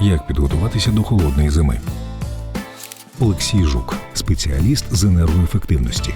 Як підготуватися до холодної зими? Олексій Жук, спеціаліст з енергоефективності.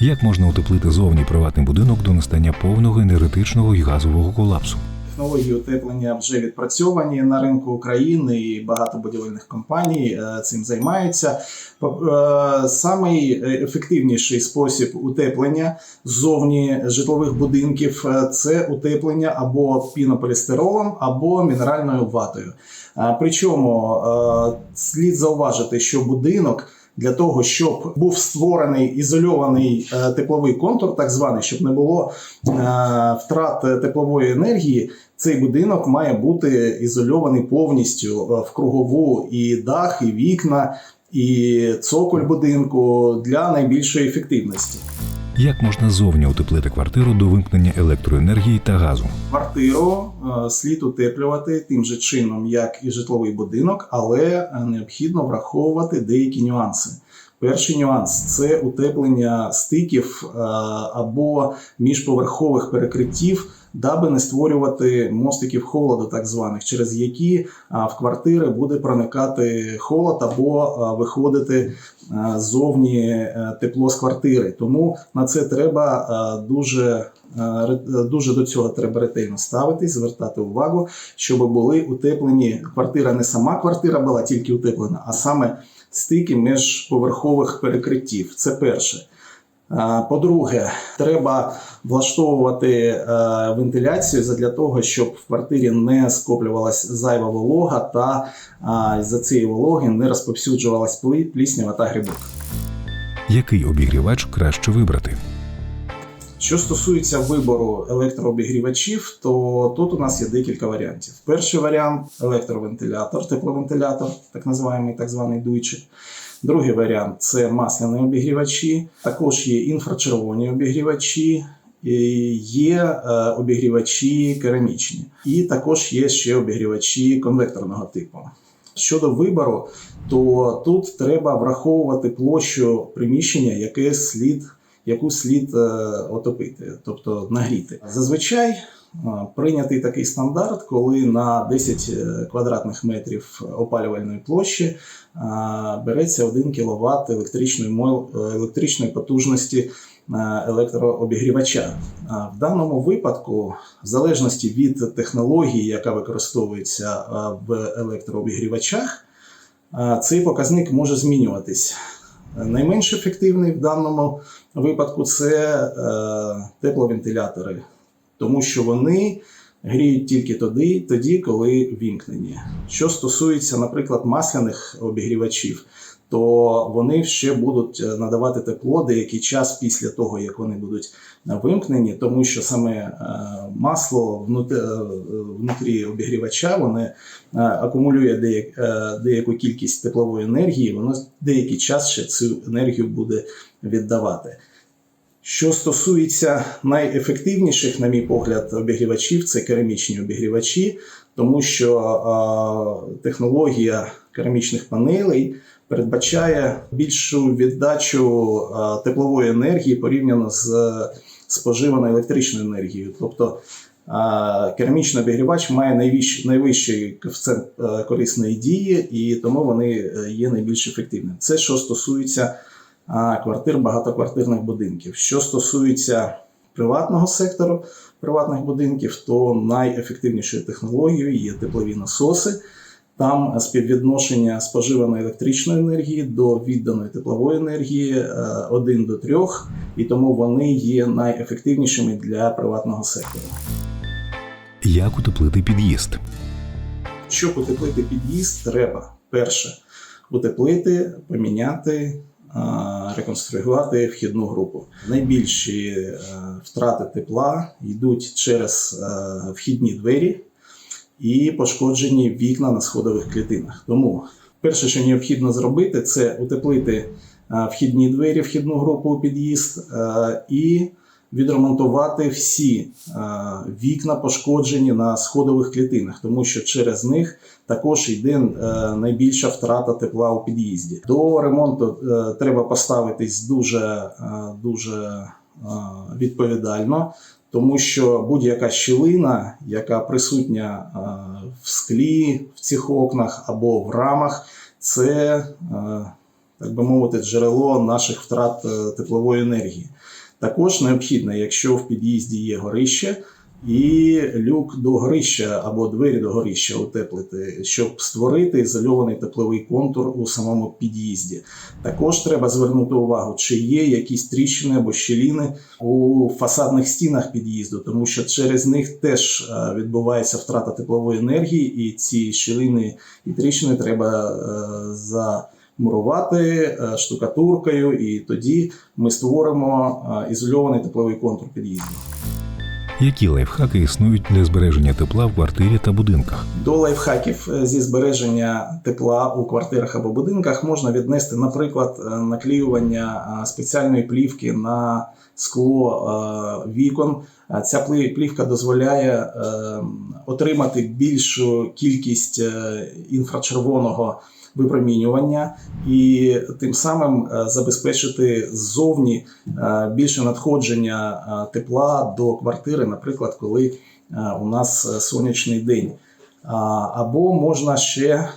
Як можна утеплити зовні приватний будинок до настання повного енергетичного і газового колапсу? Технології утеплення вже відпрацьовані на ринку України, і багато будівельних компаній е, цим займаються. Е, Самий ефективніший спосіб утеплення ззовні житлових будинків е, це утеплення або пінополістиролом, або мінеральною ватою. Е, Причому е, слід зауважити, що будинок. Для того щоб був створений ізольований е, тепловий контур, так званий, щоб не було е, втрат теплової енергії, цей будинок має бути ізольований повністю е, в кругову і дах, і вікна, і цоколь будинку для найбільшої ефективності. Як можна зовні утеплити квартиру до вимкнення електроенергії та газу? Квартиру е, слід утеплювати тим же чином, як і житловий будинок, але е, необхідно враховувати деякі нюанси. Перший нюанс це утеплення стиків е, або міжповерхових перекриттів, даби не створювати мостиків холоду, так званих, через які в квартири буде проникати холод або виходити зовні е, тепло з квартири. Тому на це треба дуже. Дуже до цього треба ретельно ставитись, звертати увагу, щоб були утеплені квартира. Не сама квартира була тільки утеплена, а саме стики міжповерхових перекриттів. Це перше. По-друге, треба влаштовувати е, вентиляцію для того, щоб в квартирі не скоплювалася зайва волога та за цієї вологи не розповсюджувалась плі- пліснява та грибок. Який обігрівач краще вибрати? Що стосується вибору електрообігрівачів, то тут у нас є декілька варіантів. Перший варіант електровентилятор, тепловентилятор, так називаємо так званий дуйчик. Другий варіант це масляні обігрівачі, також є інфрачервоні обігрівачі, є е, обігрівачі керамічні, і також є ще обігрівачі конвекторного типу. Щодо вибору, то тут треба враховувати площу приміщення, яке слід яку слід е, отопити, тобто нагріти. Зазвичай е, прийнятий такий стандарт, коли на 10 квадратних метрів опалювальної площі е, береться 1 кВт електричної, е, електричної потужності е, електрообігрівача. В даному випадку, в залежності від технології, яка використовується е, в електрообігрівачах, е, цей показник може змінюватись. Найменш ефективний в даному випадку це е, тепловентилятори, тому що вони гріють тільки тоді, тоді, коли вімкнені. Що стосується, наприклад, масляних обігрівачів, то вони ще будуть е, надавати тепло деякий час після того, як вони будуть е, вимкнені, тому що саме е, масло внутрі, обігрівача воно акумулює деяку кількість теплової енергії, воно деякий час ще цю енергію буде віддавати. Що стосується найефективніших, на мій погляд, обігрівачів, це керамічні обігрівачі, тому що технологія керамічних панелей передбачає більшу віддачу е, теплової енергії порівняно з е, споживаною електричною енергією. Тобто е, керамічний обігрівач має найвищий, найвищий коефіцієнт корисної дії, і тому вони є найбільш ефективними. Це що стосується квартир багатоквартирних будинків. Що стосується приватного сектору приватних будинків, то найефективнішою технологією є теплові насоси. Там співвідношення споживаної електричної енергії до відданої теплової енергії е, 1 до 3, і тому вони є найефективнішими для приватного сектору. Як утеплити під'їзд? Щоб утеплити під'їзд, треба перше утеплити, поміняти, реконструювати вхідну групу. Найбільші е, втрати тепла йдуть через е, вхідні двері і пошкоджені вікна на сходових клітинах. Тому перше, що необхідно зробити, це утеплити е, вхідні двері, вхідну групу у під'їзд е, і відремонтувати всі е, вікна, пошкоджені на сходових клітинах, тому що через них також йде найбільша втрата тепла у під'їзді. До ремонту треба поставитись дуже, дуже відповідально, тому що будь-яка щілина, яка присутня е, в склі в цих окнах або в рамах, це, е, так би мовити, джерело наших втрат е, теплової енергії. Також необхідно, якщо в під'їзді є горище, і люк до горища або двері до горища утеплити, щоб створити ізольований тепловий контур у самому під'їзді. Також треба звернути увагу, чи є якісь тріщини або щіліни у фасадних стінах під'їзду, тому що через них теж е, відбувається втрата теплової енергії, і ці щілини і тріщини треба е, замурувати е, штукатуркою, і тоді ми створимо ізольований тепловий контур під'їзду. Які лайфхаки існують для збереження тепла в квартирі та будинках? До лайфхаків е, зі збереження тепла у квартирах або будинках можна віднести, наприклад, е, наклеювання е, спеціальної плівки на скло вікон. Ця плі- плівка дозволяє е, отримати більшу кількість е, інфрачервоного випромінювання і тим самим е, забезпечити ззовні е, більше надходження тепла до квартири, наприклад, коли у нас сонячний день. Або можна ще е,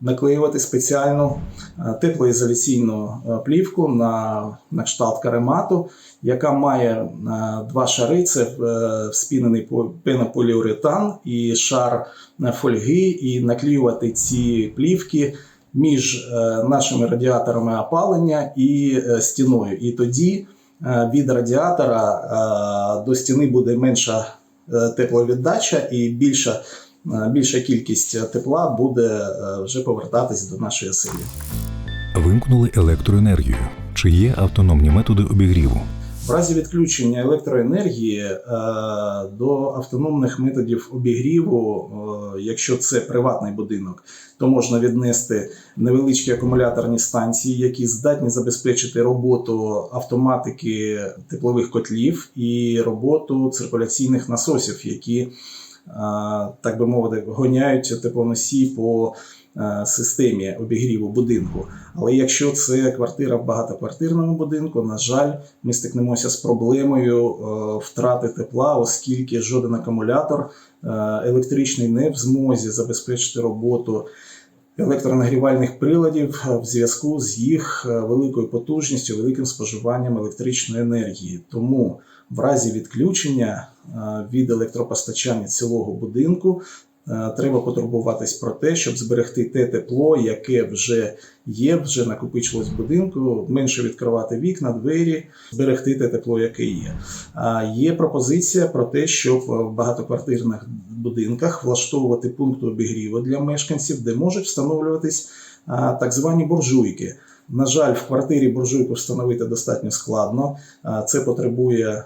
наклеювати спеціальну е, теплоізоляційну е, плівку на, на кшталт каремату, яка має два шари: це спінений по- пенополіуретан і шар фольги, і наклеювати ці плівки між нашими радіаторами опалення і стіною. І тоді від радіатора до стіни буде менша тепловіддача і більша, більша кількість тепла буде е, вже повертатись до нашої оселі. Вимкнули електроенергію. Чи є автономні методи обігріву? В разі відключення електроенергії е, до автономних методів обігріву, е, якщо це приватний будинок, то можна віднести невеличкі акумуляторні станції, які здатні забезпечити роботу автоматики теплових котлів і роботу циркуляційних насосів, які, е, так би мовити, гоняють теплоносій по е, системі обігріву будинку. Але якщо це квартира в багатоквартирному будинку, на жаль, ми стикнемося з проблемою е, втрати тепла, оскільки жоден акумулятор е, електричний не в змозі забезпечити роботу електронагрівальних приладів в зв'язку з їх великою потужністю, великим споживанням електричної енергії. Тому в разі відключення е, від електропостачання цілого будинку е, треба потурбуватись про те, щоб зберегти те тепло, яке вже є, вже накопичилось в будинку, менше відкривати вікна, двері, зберегти те тепло, яке є. А Є пропозиція про те, щоб в багатоквартирних будинках влаштовувати пункти обігріву для мешканців, де можуть встановлюватись так звані буржуйки. На жаль, в квартирі буржуйку встановити достатньо складно. Це потребує е,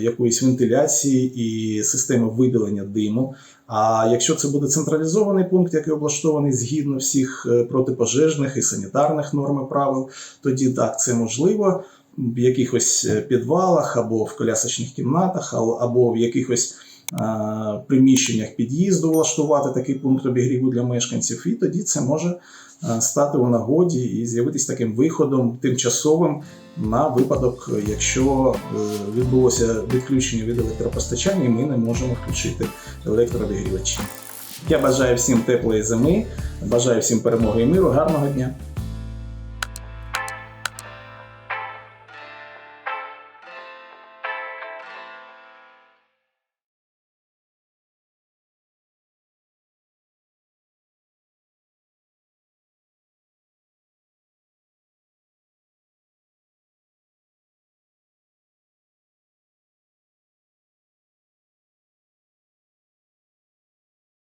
якоїсь вентиляції і системи видалення диму. А якщо це буде централізований пункт, який облаштований згідно всіх е, протипожежних і санітарних норм і правил, тоді так це можливо в якихось е, підвалах або в колясочних кімнатах, або в якихось приміщеннях під'їзду влаштувати такий пункт обігріву для мешканців, і тоді це може стати у нагоді і з'явитись таким виходом тимчасовим на випадок, якщо е, відбулося відключення від електропостачання, і ми не можемо включити електрообігрівачі. Я бажаю всім теплої зими, бажаю всім перемоги і миру, гарного дня!